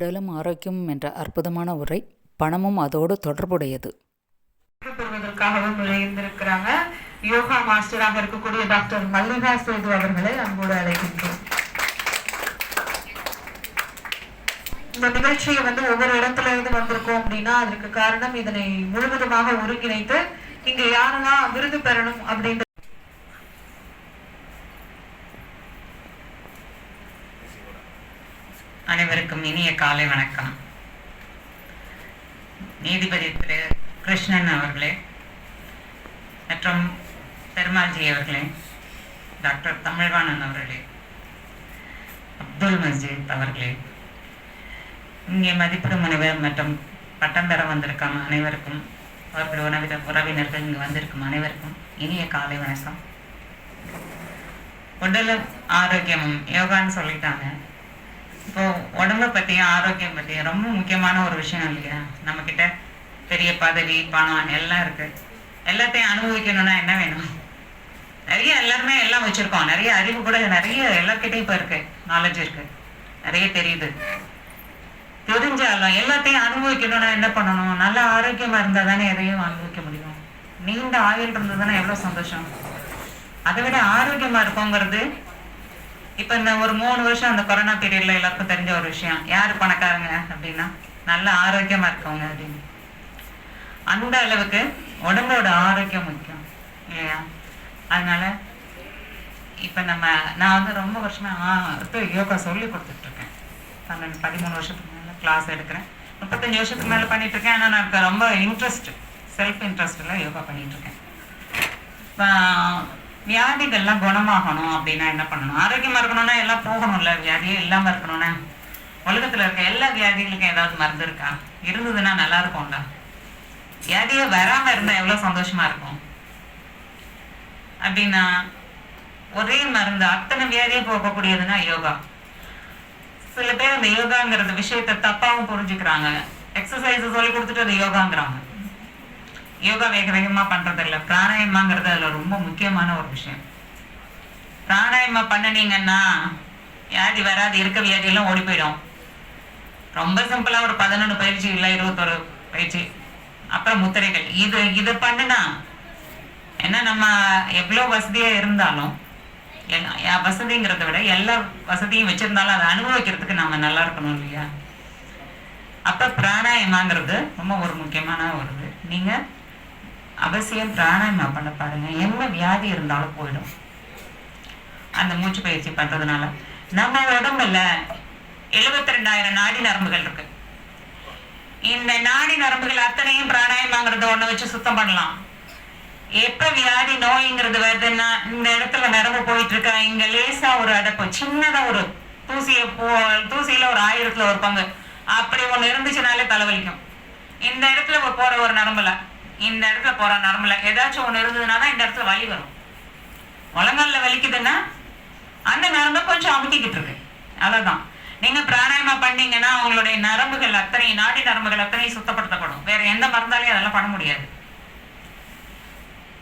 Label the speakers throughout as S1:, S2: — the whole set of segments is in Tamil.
S1: உடலும் ஆரோக்கியம் என்ற அற்புதமான உரை பணமும் அதோடு தொடர்புடையது.
S2: பெறுவதற்காகவும் நுழைந்திருக்கிறாங்க யோகா மாஸ்டராக இருக்கக்கூடிய டாக்டர் மல்லிகா சேது அவர்களை அன்போடு அழைக்கின்றோம். இந்த நிகழ்ச்சியை வந்து ஒவ்வொரு இடத்துல இருந்து வந்திருக்கோம் அப்படின்னா அதற்கு காரணம் இதனை முழுவதுமாக ஒருங்கிணைத்து இங்க யாரெல்லாம் விருது பெறணும் அப்படின்ற
S3: அனைவருக்கும் இனிய காலை வணக்கம். நீதிபதி திரு. கிருஷ்ணன் அவர்களே மற்றும் பெருமாள்ஜி அவர்களே டாக்டர் தமிழ்வாணன் அவர்களே அப்துல் மஸ்ஜித் அவர்களே இங்கே மதிப்பிடு முனைவர் மற்றும் பட்டம் பெற வந்திருக்கும் அனைவருக்கும் அவர்கள் உறவின உறவினர்கள் இங்கு வந்திருக்கும் அனைவருக்கும் இனிய காலை வணக்கம். உடலும் ஆரோக்கியமும் யோகான்னு சொல்லிட்டாங்க. இப்போ உடம்ப பற்றியும் ஆரோக்கியம் பற்றியும் ரொம்ப முக்கியமான ஒரு விஷயம் இல்லையா நம்ம கிட்ட பெரிய பதவி பணம் எல்லாம் இருக்கு. எல்லாத்தையும் அனுபவிக்கணும்னா என்ன வேணும்? நிறைய எல்லாருமே எல்லாம் வச்சிருக்கோம். நிறைய அறிவு கூட நிறைய எல்லாருக்கிட்டையும் இப்போ இருக்கு. நாலேஜ் இருக்கு. நிறைய தெரியுது. தெரிஞ்சாலும் எல்லாத்தையும் அனுபவிக்கணும்னா என்ன பண்ணணும்? நல்ல ஆரோக்கியமா இருந்தா தானே எதையும் அனுபவிக்க முடியும். நீண்ட ஆயுள் இருந்ததுன்னா எவ்வளவு சந்தோஷம். அதை விட ஆரோக்கியமா இருக்கோங்கிறது இப்ப இந்த ஒரு மூணு வருஷம் அந்த கொரோனா பீரியட்ல எல்லாருக்கும் தெரிஞ்ச ஒரு விஷயம். யாரு பணக்காரங்க அப்படின்னா நல்ல ஆரோக்கியமா இருக்கவங்க அப்படின்னு. அந்த அளவுக்கு உடம்போட ஆரோக்கியம் முக்கியம் இல்லையா? அதனால இப்ப நம்ம நான் வந்து ரொம்ப வருஷமா யோகா சொல்லி கொடுத்துட்டு இருக்கேன் பன்னெண்டு பதிமூணு வருஷத்துக்கு மேல கிளாஸ் எடுக்கிறேன். முப்பத்தஞ்சு வருஷத்துக்கு மேல பண்ணிட்டு இருக்கேன் ஆனா நான் ரொம்ப இன்ட்ரெஸ்ட் செல்ஃப் இன்ட்ரெஸ்ட்ல யோகா பண்ணிட்டு இருக்கேன் வியாதிகள்லாம் குணமாகணும் அப்படின்னா என்ன பண்ணணும்? ஆரோக்கியமா இருக்கணும்னா எல்லாம் போகணும்ல வியாதியே இல்லாம இருக்கணும்னா? உலகத்துல இருக்க எல்லா வியாதிகளுக்கும் ஏதாவது மருந்து இருக்கா? இருந்ததுன்னா நல்லா இருக்கும்ல. வியாதியே வராம இருந்தா எவ்வளவு சந்தோஷமா இருக்கும்? அப்படின்னா ஒரே மருந்து அத்தனை வியாதியும் போகக்கூடியதுன்னா யோகா. சில பேர் அந்த யோகாங்கிறது விஷயத்த தப்பாவும் புரிஞ்சுக்கிறாங்க. எக்ஸசைஸ் சொல்லி கொடுத்துட்டு அது யோகாங்கிறாங்க. யோகா வேக வேகமாக பண்ணுறது இல்லை பிராணாயமாங்கிறது அதில் ரொம்ப முக்கியமான ஒரு விஷயம். பிராணாயமா பண்ணுனீங்கன்னா வியாதி வராது இருக்க வியாதியெல்லாம் ஓடி போயிடும். ரொம்ப சிம்பிளாக ஒரு பதினொன்று பயிற்சி இல்லை இருபத்தொரு பயிற்சி. அப்புறம் முத்திரைகள். இது இது பண்ணுனா ஏன்னா நம்ம எவ்வளோ வசதியாக இருந்தாலும் என்ன- வசதிங்கிறத விட எல்லா வசதியும் வச்சுருந்தாலும் அதை அனுபவிக்கிறதுக்கு நம்ம நல்லா இருக்கணும் இல்லையா? அப்போ பிராணாயமாங்கிறது ரொம்ப ஒரு முக்கியமான ஒரு இது. நீங்கள் அவசியம் பிராணாயமா பண்ண பாருங்க. என்ன வியாதி இருந்தாலும் போயிடும். அந்த மூச்சு பயிற்சி பண்றதுனால. நம்ம உடம்புல எழுபத்தி ரெண்டாயிரம் நாடி நரம்புகள் இருக்கு. இந்த நாடி நரம்புகள் அத்தனையும் பிராணாயமாங்கிறத ஒண்ணு வச்சு சுத்தம் பண்ணலாம். எப்ப வியாதி நோய்ங்கிறது வருதுன்னா இந்த இடத்துல நரம்பு போயிட்டு இருக்கா இங்க லேசா ஒரு அடப்பு சின்னதா ஒரு தூசிய போ தூசியில ஒரு ஆயிரத்துல ஒரு பங்கு அப்படி ஒண்ணு இருந்துச்சுனாலே தலைவலிக்கும். இந்த இடத்துல போற ஒரு நரம்புல இந்த இடத்துல போற நரம்புல. ஏதாச்சும் ஒன்று இருந்ததுன்னா தான் இந்த இடத்துல வலி வரும். முழங்கால்ல வலிக்குதுன்னா அந்த நரம்பை கொஞ்சம் அமுக்கிக்கிட்டு இருக்கு. அவ்வளவுதான். நீங்கள் பிராணாயமா பண்ணீங்கன்னா உங்களுடைய நரம்புகள் அத்தனை நாடி நரம்புகள் அத்தனையும் சுத்தப்படுத்தப்படும். வேற எந்த மருந்தாலையும் அதெல்லாம் பண்ண முடியாது.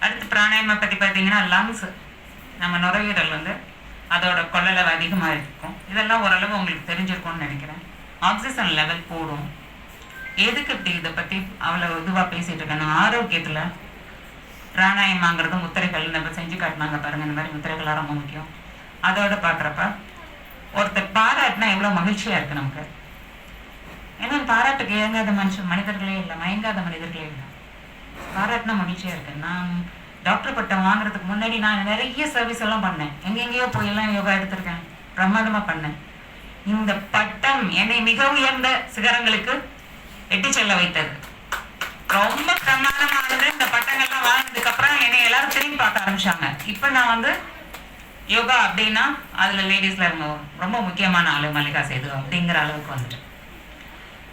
S3: அடுத்து பிராணாயமா பற்றி பார்த்தீங்கன்னா லங்ஸ் நம்ம நுரையீரல் வந்து அதோட கொள்ளளவு அதிகமாக இருக்கும். இதெல்லாம் ஓரளவு உங்களுக்கு தெரிஞ்சிருக்கும்னு நினைக்கிறேன். ஆக்சிஜன் லெவல் கூடும். எதுக்கு இப்படி இதை அவ்வளோ இதுவாக பேசிகிட்டு பேசிட்டு இருக்கேன்னா ஆரோக்கியத்தில் பிராணாயமாங்கிறது முத்திரைகள் நம்ம செஞ்சு காட்டினாங்க பாருங்க இந்த மாதிரி முத்திரைகள்லாம் ரொம்ப முக்கியம். அதோட பார்க்குறப்ப ஒருத்தர் பாராட்டினா எவ்வளோ மகிழ்ச்சியாக இருக்குது நமக்கு. ஏன்னா பாராட்டுக்கு இயங்காத மனுஷன் மனிதர்களே இல்லை மயங்காத மனிதர்களே இல்லை. பாராட்டினா மகிழ்ச்சியாக இருக்கு. நான் டாக்டர் பட்டம் வாங்குறதுக்கு முன்னாடி நான் நிறைய சர்வீஸ் எல்லாம் பண்ணேன். எங்கெங்கேயோ போயெல்லாம் யோகா எடுத்திருக்கேன். பிரமாதமா பண்ணேன். இந்த பட்டம் என்னை மிக உயர்ந்த சிகரங்களுக்கு எட்டி செல்ல வைத்தது. ரொம்ப பிரமாதமானது இந்த பட்டங்கள்லாம் வாங்கினதுக்கு அப்புறம் என்னை எல்லாரும் திரும்பி பார்க்க ஆரம்பிச்சாங்க. இப்ப நான் வந்து யோகா அப்படின்னா அதுல லேடிஸ்ல இருங்க ரொம்ப முக்கியமான ஆளு மல்லிகா சேது அப்படிங்கிற அளவுக்கு வந்துட்டேன்.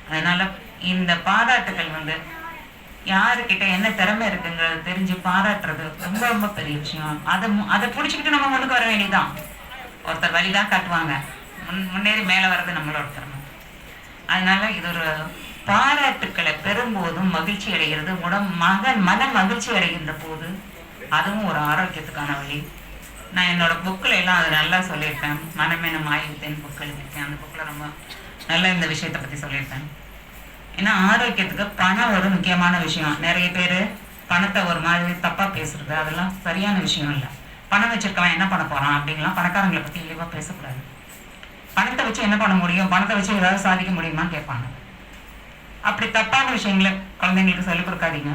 S3: அதனால இந்த பாராட்டுகள் வந்து யாருக்கிட்ட என்ன திறமை இருக்குங்கிறத தெரிஞ்சு பாராட்டுறது ரொம்ப ரொம்ப பெரிய விஷயம். அதை மு- அதை பிடிச்சிக்கிட்டு நம்ம முன்னுக்கு வர வேண்டியதுதான். ஒருத்தர் வழிதான் காட்டுவாங்க. முன் முன்னேறி மேலே வர்றது நம்மளோட திறமை. அதனால இது ஒரு பாராட்டுக்களை பெறும்போதும் மகிழ்ச்சி அடைகிறது. உடம்பு மகன் மன மகிழ்ச்சி அடைகின்ற போது அதுவும் ஒரு ஆரோக்கியத்துக்கான வழி. நான் என்னோட புக்கில் எல்லாம் அது நல்லா சொல்லியிருக்கேன் மனமென ஆயுத்தேன் புக்கில் இருக்கேன் அந்த புக்கில் ரொம்ப நல்லா இந்த விஷயத்தை பற்றி சொல்லியிருக்கேன் ஏன்னா ஆரோக்கியத்துக்கு பணம் ஒரு முக்கியமான விஷயம். நிறைய பேர் பணத்தை ஒரு மாதிரி தப்பாக பேசுறது அதெல்லாம் சரியான விஷயம் இல்லை. பணம் வச்சிருக்கவன் என்ன பண்ண போகிறான் அப்படின்லாம் பணக்காரங்களை பற்றி இழிவாக பேசக்கூடாது. பணத்தை வச்சு என்ன பண்ண முடியும்? பணத்தை வச்சு ஏதாவது சாதிக்க முடியுமான்னு கேட்பாங்க. அப்படி தப்பான விஷயங்களை குழந்தைங்களுக்கு சொல்லிக் கொடுக்காதீங்க.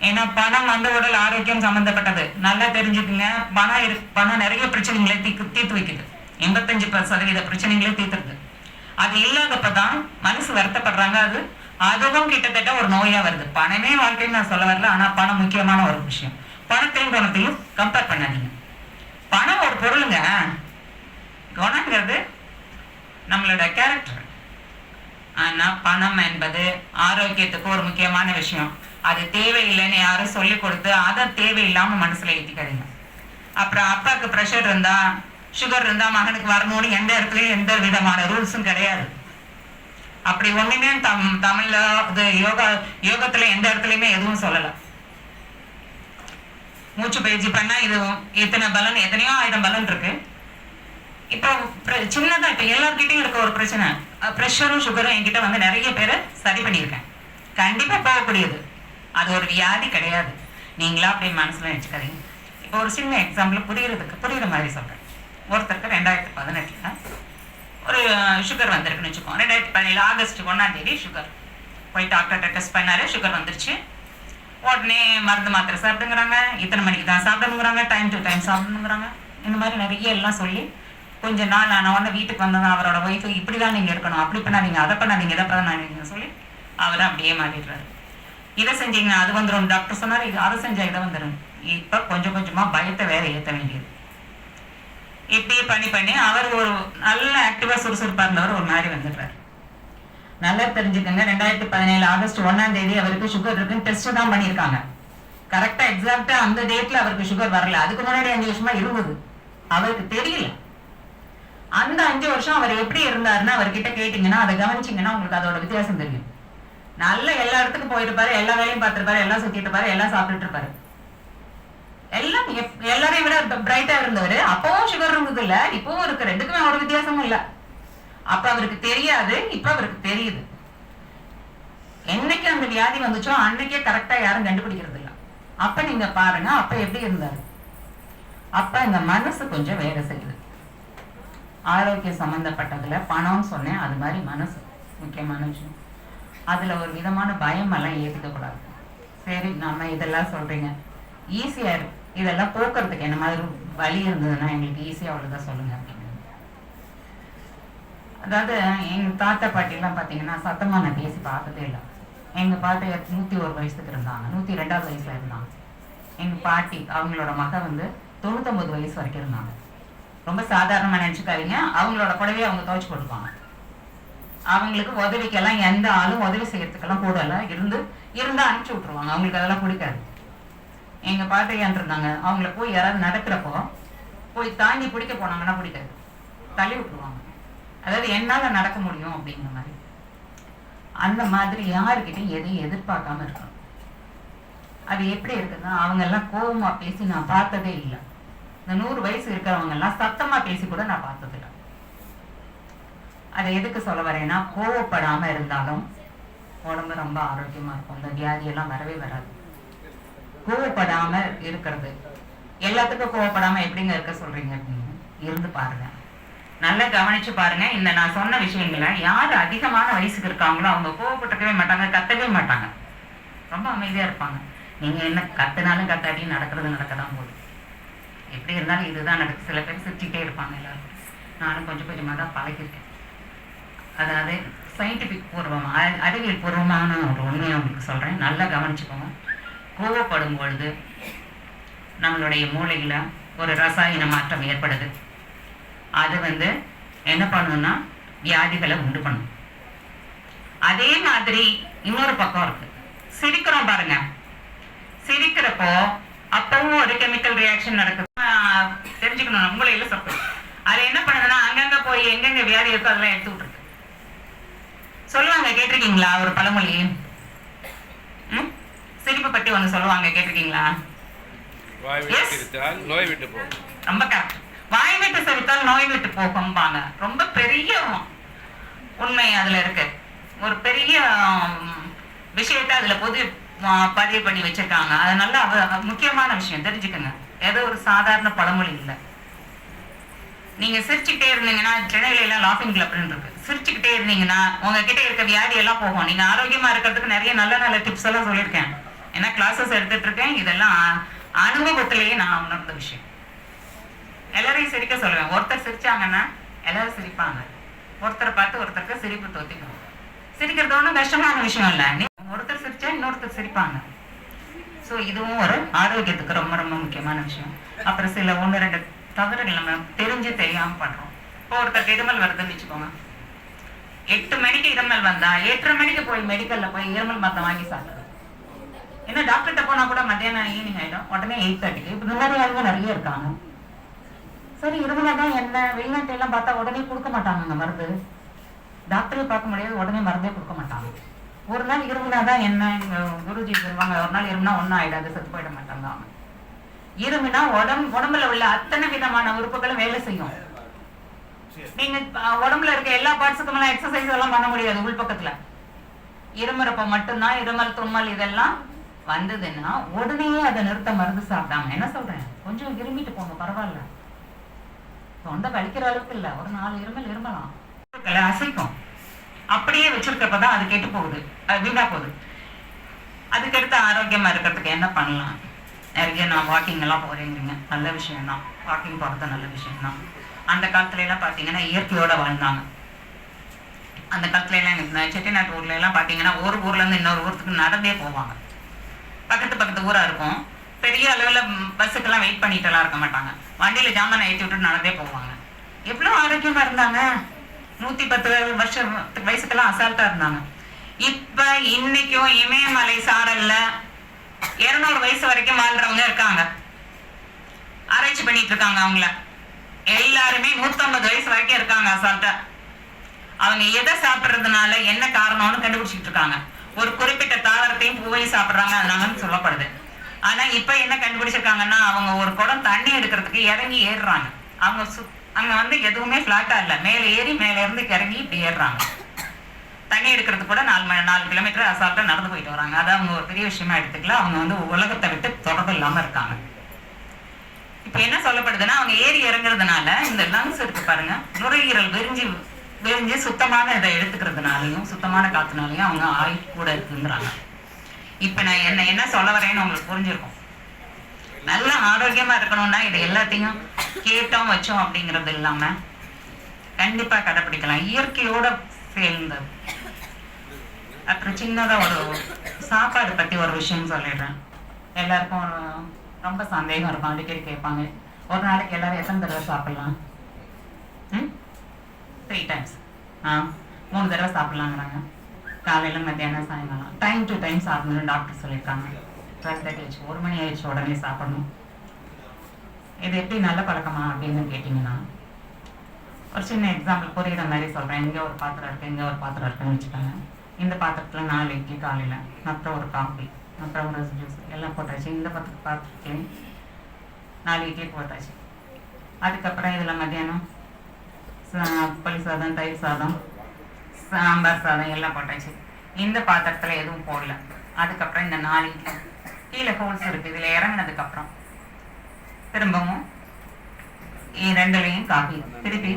S3: ஏன்னா பணம் வந்து உடல் ஆரோக்கியம் சம்பந்தப்பட்டது. நல்லா தெரிஞ்சுக்குங்க. பணம் இரு பணம் நிறைய பிரச்சனைகளை தீக்கு தீர்த்து வைக்குது. எண்பத்தஞ்சு சதவீத பிரச்சனைகளே தீர்த்துருது. அது இல்லாதப்பதான் மனசு வருத்தப்படுறாங்க. அது அதுவும் கிட்டத்தட்ட ஒரு நோயா வருது. பணமே வாழ்க்கைன்னு நான் சொல்ல வரல. ஆனா பணம் முக்கியமான ஒரு விஷயம். பணத்தையும் குணத்தையும் கம்பேர் பண்ணாதீங்க. பணம் ஒரு பொருளுங்க. குணங்கிறது நம்மளோட கே பணம் என்பது ஆரோக்கியத்துக்கு ஒரு முக்கியமான விஷயம். அது தேவையில்லைன்னு யாரும் சொல்லி கொடுத்து அதை தேவையில்லாம மனசுல ஏற்றிக்காதீங்க அப்புறம் அப்பாவுக்கு ப்ரெஷர் இருந்தா சுகர் இருந்தா மகனுக்கு வரணும்னு எந்த இடத்துலயும் எந்த விதமான ரூல்ஸும் கிடையாது. அப்படி ஒண்ணுமே தம் தமிழ்ல இது யோகா யோகத்துல எந்த இடத்துலயுமே எதுவும் சொல்லல. மூச்சு பயிற்சி பண்ணா இது எத்தனை பலன் எத்தனையோ ஆயிரம் பலன் இருக்கு. இப்போ சின்னதா இப்போ எல்லார்கிட்டையும் இருக்க ஒரு பிரச்சனை. ப்ரெஷரும் சுகரும் என்கிட்ட வந்து நிறைய பேரை சரி பண்ணியிருக்கேன். கண்டிப்பாக போகக்கூடியது. அது ஒரு வியாதி கிடையாது. நீங்களா அப்படியே மனசில் வச்சுக்காதீங்க. இப்போ ஒரு சின்ன எக்ஸாம்பிள் புரியுறதுக்கு புரிகிற மாதிரி சொல்கிறேன் ஒருத்தருக்கு ரெண்டாயிரத்தி பதினெட்டில் ஒரு சுகர் வந்திருக்குன்னு வச்சுக்கோங்க. ரெண்டாயிரத்தி பதினேழு ஆகஸ்ட் ஒன்றாந்தேதி சுகர் போய் டாக்டர்கிட்ட டெஸ்ட் பண்ணார் சுகர் வந்துருச்சு. உடனே மருந்து மாத்திரை சாப்பிடுங்கிறாங்க. இத்தனை மணிக்கு தான் சாப்பிடணுங்கிறாங்க. டைம் டு டைம் சாப்பிடணுங்கிறாங்க. இந்த மாதிரி நிறைய எல்லாம் சொல்லி கொஞ்ச நாள் ஆன உடனே வீட்டுக்கு வந்ததும் அவரோட ஒய்ஃபு இப்படி தான் நீங்கள் இருக்கணும் அப்படி பண்ணாதீங்க அதை பண்ணாதீங்க இதை பண்ணாதீங்கன்னு சொல்லி அவரை அப்படியே மாறிடுறாரு இதை செஞ்சீங்க அது வந்துடும் டாக்டர் சொன்னார் இது அதை செஞ்சால் இதை வந்துடும் இப்போ கொஞ்சம் கொஞ்சமாக பயத்தை வேற ஏற்ற வேண்டியது. இப்படியே பண்ணி பண்ணி அவர் ஒரு நல்ல ஆக்டிவாக சுறுசுறுப்பாக இருந்தவர் ஒரு மாதிரி வந்துடுறாரு. நல்லா தெரிஞ்சுக்கோங்க ரெண்டாயிரத்தி பதினேழு ஆகஸ்ட் ஒண்ணாம் தேதி அவருக்கு சுகர் இருக்குன்னு டெஸ்ட் தான் பண்ணியிருக்காங்க. கரெக்டாக எக்ஸாக்டாக அந்த டேட்டில் அவருக்கு சுகர் வரல. அதுக்கு முன்னாடி அஞ்சு வருஷமா இருந்தது. அவருக்கு தெரியல. அந்த அஞ்சு வருஷம் அவர் எப்படி இருந்தாருன்னு அவர்கிட்ட கேட்டீங்கன்னா அதை கவனிச்சீங்கன்னா உங்களுக்கு அதோட வித்தியாசம் தெரியும். நல்ல எல்லா இடத்துக்கும் போயிருப்பாரு எல்லா வேலையும் பார்த்திருப்பாரு எல்லாம் சுத்திட்டு இருப்பாரு எல்லாம் சாப்பிட்டுட்டு இருப்பாரு எல்லாம் எப்- எல்லாரையும் விட பிரைட்டா இருந்தவர். அப்பவும் சுகர் இருந்தது இல்ல இப்பவும் இருக்கு. ரெண்டுக்குமே ஒரு வித்தியாசமும் இல்ல. அப்ப அவருக்கு தெரியாது இப்ப அவருக்கு தெரியுது. என்னைக்கு அந்த வியாதி வந்துச்சோ அன்னைக்கே கரெக்டா யாரும் கண்டுபிடிக்கிறது இல்ல. அப்ப நீங்க பாருங்க அப்ப எப்படி இருந்தாரு? அப்ப இந்த மனசு கொஞ்சம் வேலை செய்யுது. ஆரோக்கியம் சம்மந்தப்பட்டதில் பணம் சொன்னேன். அது மாதிரி மனசு முக்கியமான விஷயம். அதில் ஒரு விதமான பயம் எல்லாம் சரி நம்ம இதெல்லாம் சொல்கிறீங்க ஈஸியாக இருக்கு இதெல்லாம் போக்குறதுக்கு என்ன மாதிரி வழி இருந்ததுன்னா எங்களுக்கு ஈஸியாக அவ்வளோதான் சொல்லுங்க அப்படின்னு. அதாவது எங்கள் தாத்தா பாட்டிலாம் பார்த்தீங்கன்னா சத்தமாக நான் பேசி பார்த்ததே இல்லை. எங்கள் பாட்டி நூற்றி ஒரு வயசுக்கு இருந்தாங்க. நூற்றி ரெண்டாவது வயசில் இருந்தாங்க. எங்கள் பாட்டி அவங்களோட மக வந்து தொண்ணூத்தொம்பது வயசு வரைக்கும் இருந்தாங்க. ரொம்ப சாதாரணமாக நினச்சிக்காதீங்க. அவங்களோட புடவையை அவங்க துவைச்சு போட்டுப்பாங்க. அவங்களுக்கு உதவிக்கெல்லாம் எந்த ஆளும் உதவி செய்யறதுக்கெல்லாம் போடலை. இருந்து இருந்தால் அனுப்பிச்சி விட்ருவாங்க அவங்களுக்கு அதெல்லாம் பிடிக்காது. எங்கள் பாட்டையான் இருந்தாங்க? அவங்கள போய் யாராவது நடக்கிறப்போ போய் தாண்டி பிடிக்க போனாங்கன்னா பிடிக்காது. தள்ளி விட்டுருவாங்க. அதாவது என்னால் நடக்க முடியும் அப்படிங்கிற மாதிரி. அந்த மாதிரி யாருக்கிட்டையும் எதையும் எதிர்பார்க்காம இருக்கணும். அது எப்படி இருக்குன்னா அவங்க எல்லாம் கோபமா பேசி நான் பார்த்ததே இல்லை. இந்த நூறு வயசு இருக்கிறவங்க எல்லாம் சத்தமா பேசி கூட நான் பார்த்தது அதை எதுக்கு சொல்ல வரேன்னா கோவப்படாம இருந்தாலும் உடம்பு ரொம்ப ஆரோக்கியமா இருக்கும். இந்த வியாதி எல்லாம் வரவே வராது. கோவப்படாம இருக்கிறது. எல்லாத்துக்கும் கோவப்படாம எப்படிங்க இருக்க சொல்றீங்க அப்படின்னு இருந்து பாருங்க. நல்லா கவனிச்சு பாருங்க. இந்த நான் சொன்ன விஷயங்களை யார் அதிகமான வயசுக்கு இருக்காங்களோ அவங்க கோவப்பட்டுக்கவே மாட்டாங்க கத்தவே மாட்டாங்க. ரொம்ப அமைதியா இருப்பாங்க. நீங்க என்ன கத்துனாலும் கத்தாட்டியும் நடக்கிறது நடக்கதான் போகுது. எப்படி இருந்தாலும் இதுதான் நடக்கு. சில பேர் சுற்றிட்டே இருப்பாங்க எல்லாரும். நானும் கொஞ்சம் கொஞ்சமாக தான் பழகிருக்கேன் அதாவது சயின்டிபிக் பூர்வமாக அறிவியல் பூர்வமான ஒரு உண்மையை உங்களுக்கு சொல்றேன். நல்லா கவனிச்சுக்கோங்க. கோவப்படும் பொழுது நம்மளுடைய மூளையில் ஒரு ரசாயன மாற்றம் ஏற்படுது. அது வந்து என்ன பண்ணணும்னா வியாதிகளை உண்டு பண்ணும். அதே மாதிரி இன்னொரு பக்கம் இருக்கு. சிரிக்கிறோம் பாருங்க. சிரிக்கிறப்போ அப்பவும் ஒரு கெமிக்கல் ரியாக்ஷன் நடக்குது. தெரிஞ்சுக்கணும் மூளையில சத்து அது என்ன பண்ணுதுன்னா அங்கங்க போய் எங்கெங்க வியாதி இருக்கோ அதெல்லாம் எடுத்து விட்டுருக்கு சொல்லுவாங்க கேட்டிருக்கீங்களா? ஒரு பழமொழி? சிரிப்பு பத்தி ஒண்ணு சொல்லுவாங்க கேட்டிருக்கீங்களா?
S4: நோய் விட்டு போகும்.
S3: ரொம்ப கரெக்ட் வாய் விட்டு சிரித்தால் நோய் விட்டு போகும்பாங்க. ரொம்ப பெரிய உண்மை அதுல இருக்கு. ஒரு பெரிய விஷயத்தை அதுல பொது பதிவு பண்ணி வச்சிருக்காங்க. அதனால அவ முக்கியமான விஷயம். தெரிஞ்சுக்கங்க. ஏதோ ஒரு சாதாரண பழமொழி இல்லை. நீங்க சிரிச்சுக்கிட்டே இருந்தீங்கன்னா சென்னையில எல்லாம் லாஃபிங் கிளப்னு இருக்கு. சிரிச்சுக்கிட்டே இருந்தீங்கன்னா உங்ககிட்ட இருக்க வியாதி எல்லாம் போகும். நீங்க ஆரோக்கியமா இருக்கிறதுக்கு நிறைய நல்ல நல்ல டிப்ஸ் எல்லாம் சொல்லியிருக்கேன். ஏன்னா கிளாஸஸ் எடுத்துட்டு இருக்கேன். இதெல்லாம் அனுபவத்திலேயே நான் உணர்ந்த விஷயம். எல்லாரையும் சிரிக்க சொல்லுவேன். ஒருத்தர் சிரிச்சாங்கன்னா எல்லாரும் சிரிப்பாங்க. ஒருத்தரை பார்த்து ஒருத்தருக்கு சிரிப்பு தோத்திக்கணும் சிரிக்கிறது ஒன்றும் கஷ்டமான விஷயம் இல்லை. நீ ஒருத்தர் சிரிச்சா இன்னொருத்தர் சிரிப்பாங்க. ஸோ இதுவும் ஒரு ஆரோக்கியத்துக்கு ரொம்ப ரொம்ப முக்கியமான விஷயம். அப்புறம் சில ஒன்று ரெண்டு தவறுகள் நம்ம தெரிஞ்சு தெரியாமல் பண்ணுறோம் இப்போ ஒருத்தருக்கு இருமல் வருதுன்னு வச்சுக்கோங்க. எட்டு மணிக்கு இருமல் வந்தா எட்டரை மணிக்கு போய் மெடிக்கல்ல போய் இருமல் மருந்தை வாங்கி சாப்பிடுறது ஏன்னா டாக்டர்கிட்ட போனா கூட மத்தியானம் ஈவினிங் ஆயிடும். உடனே எயிட் தேர்ட்டிக்கு இப்போ இந்த நிறைய இருக்காங்க. சரி இருமலா தான் என்ன? வெளிநாட்டு எல்லாம் பார்த்தா உடனே கொடுக்க மாட்டாங்க அந்த மருந்து. டாக்டரே பார்க்க முடியாது உடனே மருந்தே கொடுக்க மாட்டாங்க. ஒரு நாள் இருமுனா தான் என்ன எங்க குருஜி சொல்லுவாங்க ஒரு நாள் இருமுனா ஒன்றும் ஆயிடாது செத்து போயிட மாட்டாங்க அவங்க இருமுனா உடம்பு உடம்புல உள்ள அத்தனை விதமான உறுப்புகளும் வேலை செய்யும். நீங்க உடம்புல இருக்க எல்லா பார்ட்ஸுக்கும் எல்லாம் எக்ஸசைஸ் எல்லாம் பண்ண முடியாது உள்பக்கத்துல இருமுறப்ப மட்டும்தான் இருமல் தும்மல் இதெல்லாம் வந்ததுன்னா உடனே அதை நிறுத்த மருந்து சாப்பிடாம. என்ன சொல்றேன்? கொஞ்சம் இருமிட்டு போங்க பரவாயில்ல. தொண்டை வலிக்கிற அளவுக்கு இல்ல. ஒரு நாலு இருமல் இருமலாம். அசைக்கும். அப்படியே வச்சிருக்கப்பதான் அது கெட்டு போகுது. அது வீணா போகுது. அதுக்கடுத்து ஆரோக்கியமா இருக்கிறதுக்கு என்ன பண்ணலாம்? நிறைய நான் வாக்கிங் எல்லாம் போறேங்கிறீங்க நல்ல விஷயம் தான் வாக்கிங் போறது நல்ல விஷயம் தான் அந்த காலத்துல எல்லாம் பாத்தீங்கன்னா இயற்கையோட வாழ்ந்தாங்க. அந்த காலத்துல எல்லாம் இந்த செட்டிநாட்டு ஊர்ல எல்லாம் பாத்தீங்கன்னா ஒரு ஊர்ல இருந்து இன்னொரு ஊருக்கு நடந்தே போவாங்க. பக்கத்து பக்கத்து ஊரா இருக்கும். பெரிய அளவுல பஸ்ஸுக்கெல்லாம் வெயிட் பண்ணிட்டு எல்லாம் இருக்க மாட்டாங்க. வண்டியில ஜாமான் ஏற்றி விட்டு நடந்தே போவாங்க. எவ்வளவு ஆரோக்கியமா இருந்தாங்க? நூத்தி பத்து வருஷம் வயசுக்கெல்லாம் அசால்ட்டா இருந்தாங்க. இப்ப இன்னைக்கும் இமயமலை சாரல்ல இருநூறு வயசு வரைக்கும் வாழ்றவங்க இருக்காங்க. ஆராய்ச்சி பண்ணிட்டு இருக்காங்க அவங்கள. எல்லாருமே நூத்தம்பது வயசு வரைக்கும் இருக்காங்க அசால்ட்டா அவங்க எதை சாப்பிடுறதுனால என்ன காரணம்னு கண்டுபிடிச்சிட்டு இருக்காங்க. ஒரு குறிப்பிட்ட தாவரத்தையும் பூவையும் சாப்பிடுறாங்க அதனாலன்னு சொல்லப்படுது. ஆனா இப்ப என்ன கண்டுபிடிச்சிருக்காங்கன்னா அவங்க ஒரு குடம் தண்ணி எடுக்கிறதுக்கு இறங்கி ஏறுறாங்க. அவங்க சுத் அங்க வந்து எதுவுமே பிளாட்டா இல்ல. மேல ஏறி மேல இருந்து இறங்கி இப்படி ஏறுறாங்க. தண்ணி எடுக்கிறதுக்கு கூட நாலு மணி நாலு கிலோமீட்டர் அசால்ட்டாக நடந்து போயிட்டு வராங்க. அதை அவங்க ஒரு பெரிய விஷயமா எடுத்துக்கல. அவங்க வந்து உலகத்தை விட்டு தொடர்பு இல்லாமல் இருக்காங்க. இப்போ என்ன சொல்லப்படுதுன்னா அவங்க ஏறி இறங்குறதுனால இந்த லங்ஸ் இருக்கு பாருங்க. நுரையீரல் விரிஞ்சு விரிஞ்சு சுத்தமான இதை எடுத்துக்கிறதுனாலையும் சுத்தமான காத்துனாலையும் அவங்க ஆயுள் கூட இருக்குங்கிறாங்க. இப்போ நான் என்ன என்ன சொல்ல வரேன்னு உங்களுக்கு புரிஞ்சிருக்கும். நல்ல ஆரோக்கியமா இருக்கணும்னா இது எல்லாத்தையும் கேட்டோம் வச்சோம் அப்படிங்கிறது இல்லாம கண்டிப்பா கடைபிடிக்கலாம் இயற்கையோட சேர்ந்தது அப்புறம் சின்னதா ஒரு சாப்பாடு பத்தி ஒரு விஷயம் சொல்லிடுறேன். எல்லாருக்கும் ஒரு ரொம்ப சந்தேகம் இருக்கும். அடிக்கடி கேட்பாங்க. ஒரு நாளைக்கு எல்லாரும் எத்தனை தடவை சாப்பிடலாம்? ம்? த்ரீ டைம்ஸ் ஆ? மூணு தடவை சாப்பிடலாங்கிறாங்க. காலையில் மத்தியானம் சாயங்காலம். டைம் டு டைம் சாப்பிடணும்னு டாக்டர் சொல்லியிருக்காங்க. டுவெல் தேர்ட்டி ஆயிடுச்சு ஒரு மணி ஆயிடுச்சு உடனே சாப்பிடணும். இது எப்படி நல்ல பழக்கமா அப்படின்னு கேட்டிங்கன்னா ஒரு சின்ன எக்ஸாம்பிள் புரியுற மாதிரி சொல்கிறேன் இங்கே ஒரு பாத்திரம் இருக்குது இங்கே ஒரு பாத்திரம் இருக்குன்னு வச்சுக்கோங்க. இந்த பாத்திரத்தில் நாலு இட்லி காலையில் அப்புறம் ஒரு காஃபி அப்புறம் ஒரு ஜூஸ் எல்லாம் போட்டாச்சு. இந்த பத்து பாத்திரத்துலேயும் நாலு இட்லி போட்டாச்சு. அதுக்கப்புறம் இதில் மத்தியானம் சா- புளி சாதம் தயிர் சாதம் சாம்பார் சாதம் எல்லாம் போட்டாச்சு. இந்த பாத்திரத்தில் எதுவும் போடல. அதுக்கப்புறம் இந்த நாலு இட்லி கீழே ஹோல்ஸ் இருக்கு. இதில் இறங்கினதுக்கப்புறம் திரும்பவும் ரெண்டுலையும் காஃபி திருப்பி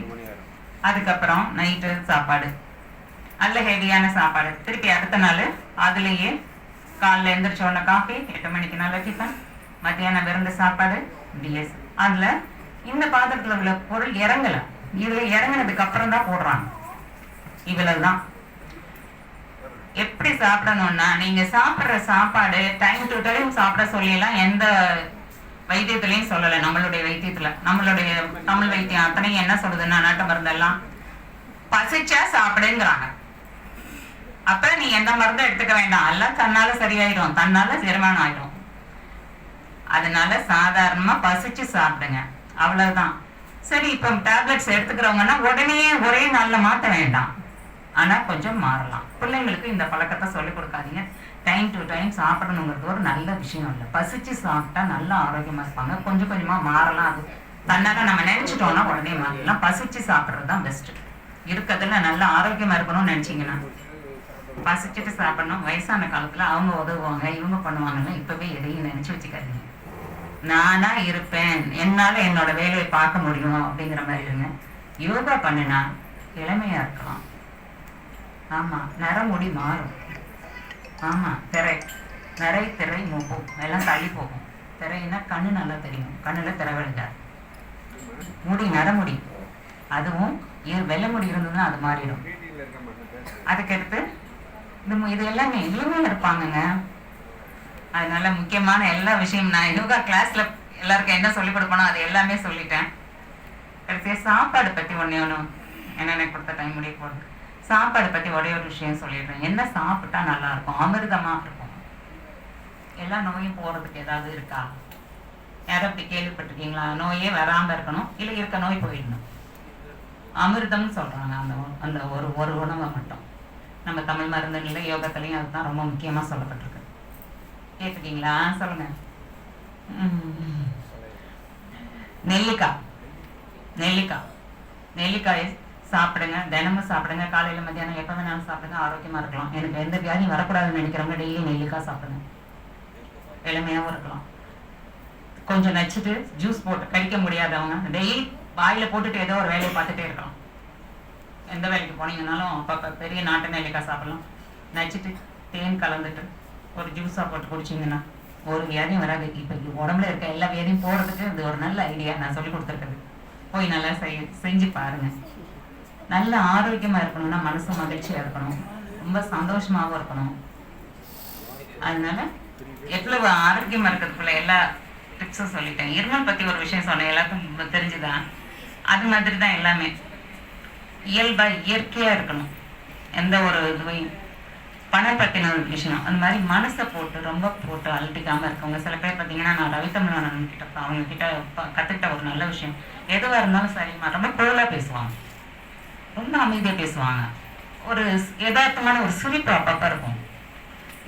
S3: அதுக்கப்புறம் நைட்டு சாப்பாடு. நல்ல ஹெவியான சாப்பாடு. திருப்பி அடுத்த நாள் அதுலேயே காலைல எந்திரிச்ச உடனே காஃபி எட்டு மணிக்கு நல்ல டிஃபன் மத்தியானம் விருந்து சாப்பாடு பிஎஸ் அதில் இந்த பாத்திரத்தில் உள்ள பொருள் இறங்கலை. இதில் இறங்கினதுக்கு அப்புறம் தான் போடுறாங்க. இவ்வளவுதான். எப்படி சாப்பிடணும்னா நீங்க சாப்பிடுற சாப்பாடு டைம் டு டைம் சாப்பிட சொல்லியெல்லாம் எந்த வைத்தியத்திலையும் சொல்லலை நம்மளுடைய வைத்தியத்துல. நம்மளுடைய தமிழ் வைத்தியம் அத்தனையும் என்ன சொல்றதுன்னா நாட்டு மருந்தெல்லாம் பசிச்சா சாப்பிடுங்கிறாங்க. அப்ப நீ எந்த மருந்தும் எடுத்துக்க வேண்டாம். எல்லாம் தன்னால சரியாயிடும். தன்னால செரிமானம் ஆயிடும். அதனால சாதாரணமா பசிச்சு சாப்பிடுங்க. அவ்வளவுதான். சரி இப்ப டேப்லெட்ஸ் எடுத்துக்கிறவங்கன்னா உடனே ஒரே நாள்ல மாத்த வேண்டாம். ஆனால் கொஞ்சம் மாறலாம். பிள்ளைங்களுக்கு இந்த பழக்கத்தை சொல்லிக் கொடுக்காதீங்க. டைம் டு டைம் சாப்பிடணுங்கிறது ஒரு நல்ல விஷயம் இல்லை. பசிச்சு சாப்பிட்டா நல்லா ஆரோக்கியமாக இருப்பாங்க. கொஞ்சம் கொஞ்சமாக மாறலாம் அது. தன்னால நம்ம நினச்சிட்டோம்னா உடனே மாறலாம் பசிச்சு சாப்பிட்றது தான் பெஸ்ட்டு இருக்கிறதுல நல்லா ஆரோக்கியமாக இருக்கணும்னு நினச்சிங்கன்னா பசிச்சுட்டு சாப்பிடணும். வயசான காலத்தில் அவங்க உதவுவாங்க இவங்க பண்ணுவாங்கன்னா இப்போவே எதையும் நினச்சி வச்சுக்காதீங்க. நானா இருப்பேன். என்னால் என்னோட வேலையை பார்க்க முடியும் அப்படிங்கிற மாதிரி இருங்க யோகா பண்ணினா இளமையாக இருக்கலாம். ஆமாம் நரமுடி மாறும். ஆமாம் திரை. நிறை திரை மூக்கும் எல்லாம் தள்ளி போகும். திரைன்னா கண்ணு நல்லா தெரியும். கண்ணில் திரை விழுந்தார் முடி நரமுடி. அதுவும் வெள்ளை முடி இருந்ததுன்னா அது மாறிடும். அதுக்கடுத்து இந்த மு- இது எல்லாமே இளமையா இருப்பாங்கங்க. அதனால முக்கியமான எல்லா விஷயம் நான் யோகா கிளாஸ்ல எல்லாருக்கும் என்ன சொல்லிக் கொடுப்பனோ அது எல்லாமே சொல்லிட்டேன். கடைசியாக சாப்பாடு பற்றி ஒன்று ஒன்று என்னென்ன எனக்கு கொடுத்த டைம் முடிய போகுது சாப்பாடு பத்தி ஒரே ஒரு விஷயம் சொல்லிடுறேன். என்ன சாப்பிட்டா நல்லா இருக்கும் அமிர்தமா இருக்கும். எல்லா நோயும் போறதுக்கு ஏதாவது இருக்கா? யாரும் அப்படி கேள்விப்பட்டிருக்கீங்களா? நோயே வராம இருக்கணும். இல்லை இருக்க நோய் போயிடணும். அமிர்தம்னு சொல்றாங்க. அந்த அந்த ஒரு ஒரு உணவை மட்டும். நம்ம தமிழ் மருந்துகளில் யோகத்துலையும் அதுதான் ரொம்ப முக்கியமா சொல்லப்பட்டிருக்கு. கேட்டுக்கீங்களா சொல்லுங்க. ம். நெல்லிக்காய். நெல்லிக்காய். நெல்லிக்காயை சாப்பிடுங்க தினமும் சாப்பிடுங்க காலையில மத்தியானம் எப்போ வேணாலும் சாப்பிடுங்க ஆரோக்கியமா இருக்கலாம். எனக்கு எந்த வியாதியும் வரக்கூடாதுன்னு நினைக்கிறவங்க டெய்லி நெல்லிக்காய் சாப்பிடுங்க. இளமையாகவும் இருக்கலாம். கொஞ்சம் நச்சுட்டு ஜூஸ் போட்டு கடிக்க முடியாதவங்க டெய்லி வாயில போட்டுட்டு ஏதோ ஒரு வேலையை பார்த்துட்டே இருக்கலாம். எந்த வேலைக்கு போனீங்கன்னாலும் அப்பப்போ பெரிய நாட்டு நெல்லிக்காய் சாப்பிடலாம். நச்சுட்டு தேன் கலந்துட்டு ஒரு ஜூஸாக போட்டு குடிச்சிங்கன்னா ஒரு வியாதியும் வராது. இப்போ உடம்புல இருக்க எல்லா வியாதியும் போகிறதுக்கு இது ஒரு நல்ல ஐடியா நான் சொல்லி கொடுத்துருக்குது போய் நல்லா செய் செஞ்சு பாருங்கள் நல்ல ஆரோக்கியமா இருக்கணும்னா மனசு மகிழ்ச்சியா இருக்கணும். ரொம்ப சந்தோஷமாகவும் இருக்கணும். அதனால எவ்வளவு ஆரோக்கியமா இருக்கிறதுக்குள்ள எல்லா டிப்ஸும் சொல்லிட்டேன். இருமல் பத்தி ஒரு விஷயம் சொன்னேன். எல்லாருக்கும் தெரிஞ்சுதான் அது மாதிரி தான் எல்லாமே. இயல்பா இயற்கையா இருக்கணும். எந்த ஒரு இதுவையும். பணம் பற்றின ஒரு விஷயம். அந்த மாதிரி மனசை போட்டு ரொம்ப போட்டு அழட்டிக்காம இருக்கவங்க. சில பேர் பார்த்தீங்கன்னா நான் ரவித்தமிழன் கிட்ட அவங்க கிட்ட ப- கத்துக்கிட்ட ஒரு நல்ல விஷயம். எதுவாக இருந்தாலும் சரிம்மா ரொம்ப குழலாக பேசுவாங்க. ரொம்ப அமைதியாக பேசுவாங்க. ஒரு யதார்த்தமான ஒரு சிரிப்பு அப்பப்ப இருக்கும்.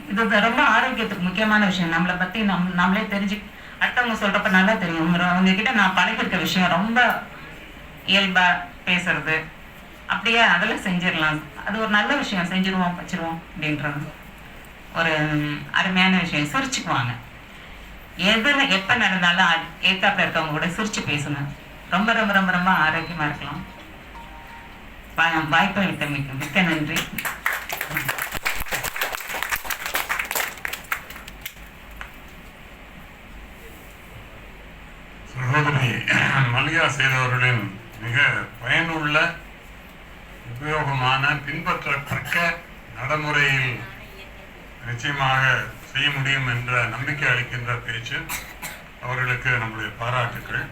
S3: இது ரொம்ப ஆரோக்கியத்துக்கு முக்கியமான விஷயம். நம்மளை பத்தி நம் நம்மளே தெரிஞ்சு அடுத்தவங்க சொல்றப்ப நல்லா தெரியும். அவங்க கிட்ட நான் பழகிருக்க விஷயம் ரொம்ப இயல்பா பேசுறது. அப்படியே அதெல்லாம் செஞ்சிடலாம். அது ஒரு நல்ல விஷயம். செஞ்சிருவோம் வச்சிருவோம் அப்படின்றது ஒரு அருமையான விஷயம். சிரிச்சுக்குவாங்க. எதுல எப்ப நடந்தாலும் ஏத்தாப்பில் இருக்கவங்க கூட சிரிச்சு பேசுங்க ரொம்ப ரொம்ப ரொம்ப ரொம்ப ஆரோக்கியமா இருக்கலாம். வாய்ப்பு அளித்த மிக்க மிக்க நன்றி.
S5: சகோதரி மல்லிகா செய்தவர்களின் மிக பயனுள்ள உபயோகமான பின்பற்றத்தக்க நடைமுறையில் நிச்சயமாக செய்ய முடியும் என்ற நம்பிக்கை அளிக்கின்ற பேச்சு. அவர்களுக்கு நம்முடைய பாராட்டுக்கள்.